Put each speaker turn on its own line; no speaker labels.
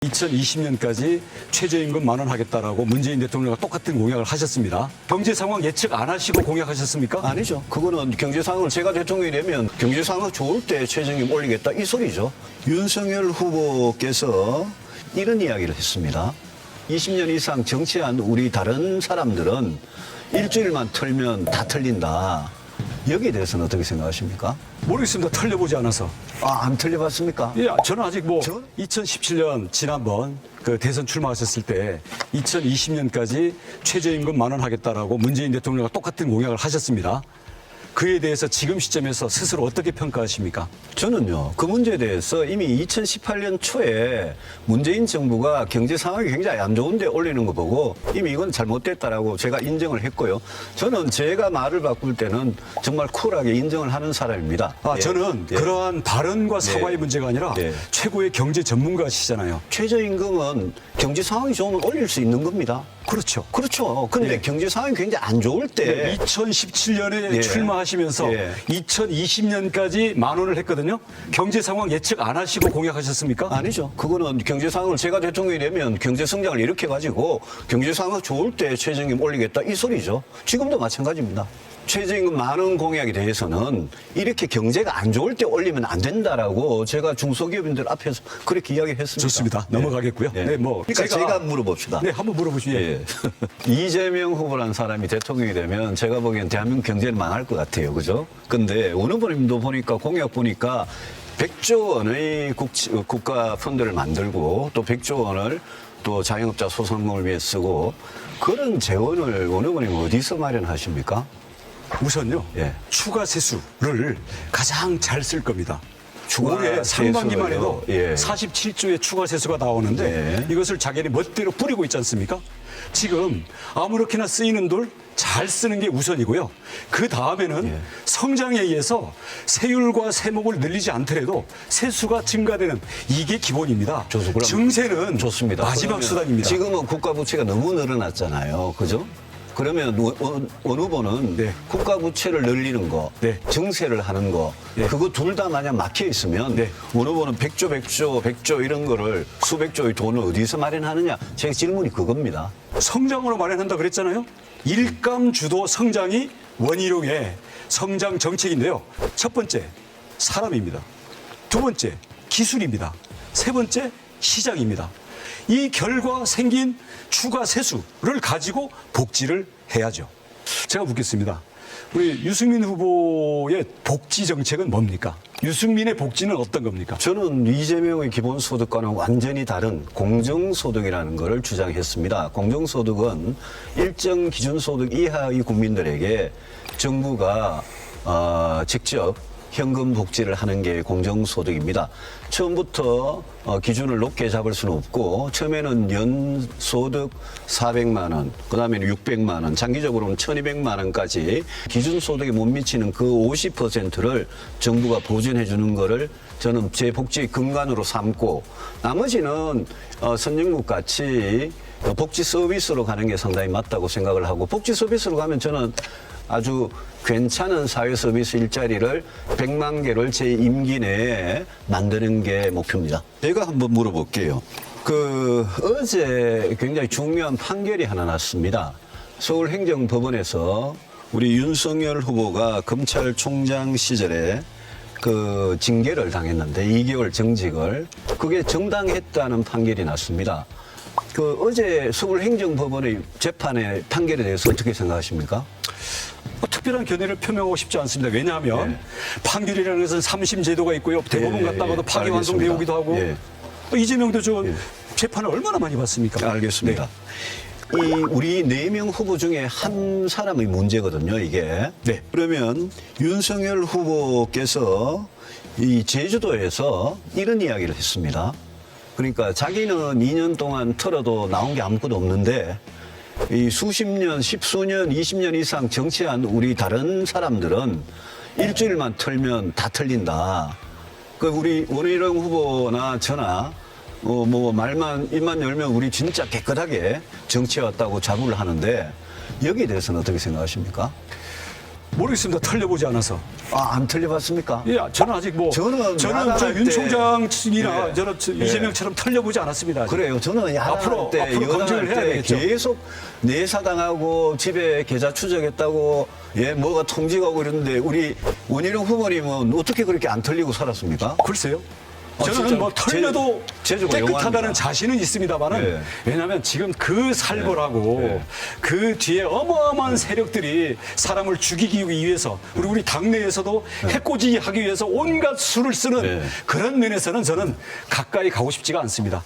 2020년까지 최저임금 만원 하겠다라고 문재인 대통령과 똑같은 공약을 하셨습니다. 경제 상황 예측 안 하시고 공약하셨습니까?
아니죠. 그거는 경제 상황을 제가 대통령이 되면 경제 상황 좋을 때 최저임금 올리겠다 이 소리죠. 윤석열 후보께서 이런 이야기를 했습니다. 20년 이상 정치한 우리 다른 사람들은 일주일만 틀면 다 틀린다. 여기에 대해서는 어떻게 생각하십니까?
모르겠습니다. 털려보지 않아서.
아, 안 틀려봤습니까?
예, 저는 아직 뭐
저-
2017년 지난번 그 대선 출마하셨을 때 2020년까지 최저임금 만원 하겠다라고 문재인 대통령과 똑같은 공약을 하셨습니다. 그에 대해서 지금 시점에서 스스로 어떻게 평가하십니까?
저는요, 그 문제에 대해서 이미 2018년 초에 문재인 정부가 경제 상황이 굉장히 안 좋은데 올리는 거 보고 이미 이건 잘못됐다라고 제가 인정을 했고요. 저는 제가 말을 바꿀 때는 정말 쿨하게 인정을 하는 사람입니다.
아,
예.
저는
예.
그러한 발언과 사과의
예.
문제가 아니라
예.
최고의 경제 전문가시잖아요.
최저임금은 경제 상황이 좋으면 올릴 수 있는 겁니다.
그렇죠.
그렇죠. 근데
예.
경제 상황이 굉장히 안 좋을 때
2017년에
예.
출마하시면서
예.
2020년까지 만 원을 했거든요. 경제 상황 예측 안 하시고 공약하셨습니까?
아니죠. 그거는 경제 상황을 제가 대통령이 되면 경제 성장을 이렇게 가지고 경제 상황 좋을 때 최저임금 올리겠다 이 소리죠. 지금도 마찬가지입니다. 최저임금 만원 공약에 대해서는 이렇게 경제가 안 좋을 때 올리면 안 된다라고 제가 중소기업인들 앞에서 그렇게 이야기했습니다.
좋습니다.
네.
넘어가겠고요.
네.
네, 뭐
그러니까 제가, 물어봅시다.
네, 한번 물어보시죠.
예. 이재명 후보라는 사람이 대통령이 되면 제가 보기엔 대한민국 경제는 망할 것 같아요. 그죠? 근데 어느 분님도 보니까 공약 보니까 100조 원의 국, 국가 펀드를 만들고 또 100조 원을 또 자영업자 소상공을 위해 쓰고 그런 재원을 분이 어디서 마련하십니까?
우선요.
예.
추가 세수를 가장 잘 쓸 겁니다.
추가
올해 상반기만 해도?
예.
47조의 추가 세수가 나오는데
네.
이것을 자기네 멋대로 뿌리고 있지 않습니까? 지금 아무렇게나 쓰이는 돌 잘 쓰는 게 우선이고요. 그 다음에는
예.
성장에 의해서 세율과 세목을 늘리지 않더라도 세수가 증가되는 이게 기본입니다.
좋소,
증세는
좋습니다.
마지막 수단입니다.
지금은 국가 부채가 너무 늘어났잖아요. 그죠? 그러면 원- 원, 원 후보는
네.
국가 부채를 늘리는 거,
네.
증세를 하는 거,
네.
그거 둘 다 만약 막혀 있으면
네.
원 후보는 백조, 백조, 백조 이런 거를 수백조의 돈을 어디서 마련하느냐? 제 질문이 그겁니다.
성장으로 마련한다 그랬잖아요. 일감 주도 성장이 원희룡의 성장 정책인데요. 첫 번째 사람입니다. 두 번째 기술입니다. 세 번째 시장입니다. 이 결과 생긴 추가 세수를 가지고 복지를 해야죠. 제가 묻겠습니다. 우리 유승민 후보의 복지 정책은 뭡니까? 유승민의 복지는 어떤 겁니까?
저는 이재명의 기본소득과는 완전히 다른 공정소득이라는 것을 주장했습니다. 공정소득은 일정 기준소득 이하의 국민들에게 정부가 어, 직접 현금 복지를 하는 게 공정소득입니다. 처음부터 어, 기준을 높게 잡을 수는 없고 처음에는 연 소득 400만 원, 그다음에는 600만 원, 장기적으로는 1200만 원까지 기준 소득에 못 미치는 그 50%를 정부가 보전해 주는 거를 저는 제 복지의 근간으로 삼고 나머지는 어, 선진국 같이 어, 복지 서비스로 가는 게 상당히 맞다고 생각을 하고 복지 서비스로 가면 저는 아주 괜찮은 사회 서비스 일자리를 100만 개를 제 임기 내에 만드는 게 목표입니다. 제가 한번 물어볼게요. 그 어제 굉장히 중요한 판결이 하나 났습니다. 서울행정법원에서 우리 윤석열 후보가 검찰총장 시절에 그 징계를 당했는데 2개월 정직을 그게 정당했다는 판결이 났습니다. 그 어제 서울행정법원의 재판의 판결에 대해서 어떻게 생각하십니까?
뭐 특별한 견해를 표명하고 싶지 않습니다. 왜냐하면 판결이라는 것은 삼심 제도가 있고요. 대법원
예,
갔다가도
예,
파기환송되오기도 하고
알겠습니다.
또 이재명도 저 재판을 얼마나 많이 받습니까?
알겠습니다. 이 우리 네 명 후보 중에 한 사람의 문제거든요, 이게.
네.
그러면 윤석열 후보께서 이 제주도에서 이런 이야기를 했습니다. 그러니까 자기는 2년 동안 털어도 나온 게 아무것도 없는데 이 수십 년, 십수년, 20년 이상 정치한 우리 다른 사람들은 일주일만 털면 다 틀린다. 그 우리 원희룡 후보나 저나 어, 뭐 말만 입만 열면 우리 진짜 깨끗하게 정치해 왔다고 자부를 하는데 여기에 대해서는 어떻게 생각하십니까?
모르겠습니다. 털려보지 않아서.
아, 안 틀려봤습니까?
예, 저는 아직 뭐
저는
저는
야당할
저윤
때-
총장이나
예.
저는 저
예.
이재명처럼 털려보지 않았습니다. 아직.
그래요. 저는
앞으로-
때,
앞으로 검증을 해야
때
되겠죠.
계속 내사당하고 집에 계좌 추적했다고 예, 뭐가 통지가고 이러는데 우리 원희룡 후보님은 어떻게 그렇게 안 털리고 살았습니까?
글쎄요.
아,
저는 뭐 털려도
제-
깨끗하다는. 자신은 있습니다만은
예.
왜냐하면 지금 그 살벌하고
예.
그 뒤에 어마어마한 세력들이 사람을 죽이기 위해서 그리고 우리 당내에서도 해코지하기 위해서 온갖 수를 쓰는
예.
그런 면에서는 저는 가까이 가고 싶지가 않습니다.